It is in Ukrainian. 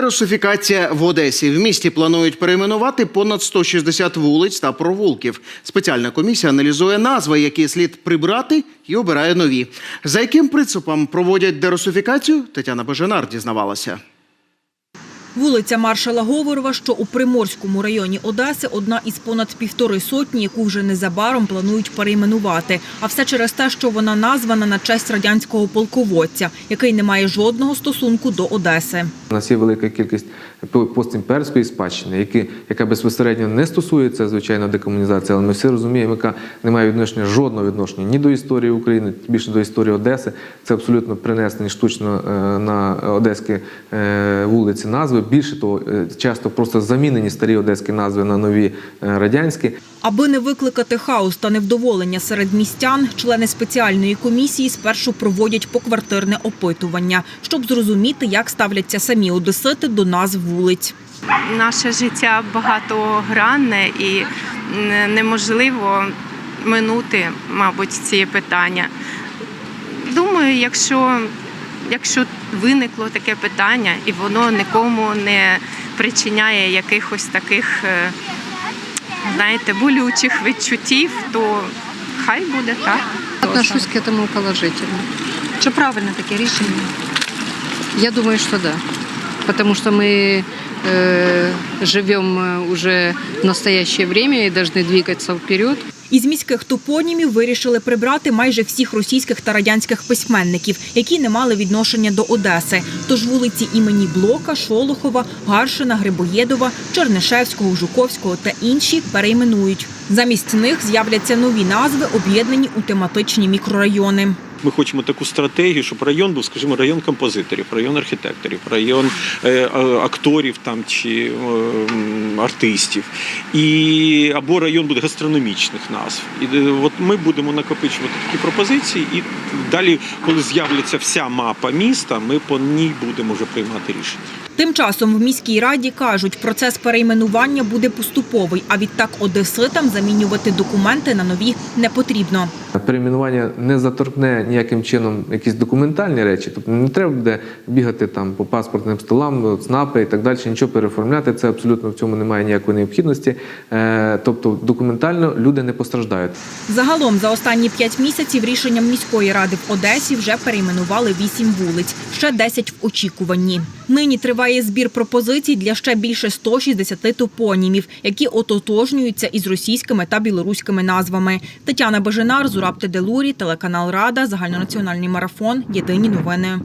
Русифікація в Одесі. В місті планують перейменувати понад 160 вулиць та провулків. Спеціальна комісія аналізує назви, які слід прибрати, і обирає нові. За яким принципом проводять дерусифікацію, Тетяна Беженар дізнавалася. Вулиця Маршала Говорова, що у Приморському районі Одеси, одна із понад півтори сотні, яку вже незабаром планують перейменувати. А все через те, що вона названа на честь радянського полководця, який не має жодного стосунку до Одеси. У нас є велика кількість постімперської спадщини, які, яка безпосередньо не стосується звичайно декомунізації, але ми всі розуміємо, яка не має відношення жодного відношення ні до історії України, більше до історії Одеси. Це абсолютно принесені штучно е, на одеські е, вулиці назви. Більше того, е, часто просто замінені старі одеські назви на нові е, радянські. Аби не викликати хаос та невдоволення серед містян, члени спеціальної комісії спершу проводять поквартирне опитування, щоб зрозуміти, як ставляться самі одесити до назв вулиць. наше життя багатогранне і неможливо минути, мабуть, ці питання. Думаю, якщо, якщо виникло таке питання і воно нікому не причиняє якихось таких, е, знаєте, болючих відчуттів, то хай буде так. Отношусь к этому положительно. Чи правильне таке рішення? Я думаю, что да. Потому что мы э, живем э, уже в настоящее время и должны двигаться вперед. Із міських топонімів вирішили прибрати майже всіх російських та радянських письменників, які не мали відношення до Одеси. Тож вулиці імені Блока, Шолохова, Гаршина, Грибоєдова, Чернишевського, Жуковського та інші перейменують. Замість них з'являться нові назви, об'єднані у тематичні мікрорайони. Ми хочемо таку стратегію, щоб район був, скажімо, район композиторів, район архітекторів, район е, акторів там чи е, артистів, і або район буде гастрономічних назв. І е, от ми будемо накопичувати такі пропозиції, і далі, коли з'являться вся мапа міста, ми по ній будемо вже приймати рішення. Тим часом в міській раді кажуть, процес перейменування буде поступовий, а відтак одеситам замінювати документи на нові не потрібно. Перейменування не заторкне ніяким чином якісь документальні речі. Тобто не треба буде бігати там по паспортним столам, ЦНАПи і так далі, нічого переоформляти. Це абсолютно в цьому немає ніякої необхідності. Е, Тобто документально люди не постраждають. Загалом за останні п'ять місяців рішенням міської ради в Одесі вже перейменували вісім вулиць, ще 10 в очікуванні. Нині триває збір пропозицій для ще більше 160 топонімів, які ототожнюються із російськими та білоруськими назвами. Тетяна Бажинар, Зураб Теделурі, телеканал Рада, загальнонаціональний марафон. Єдині новини.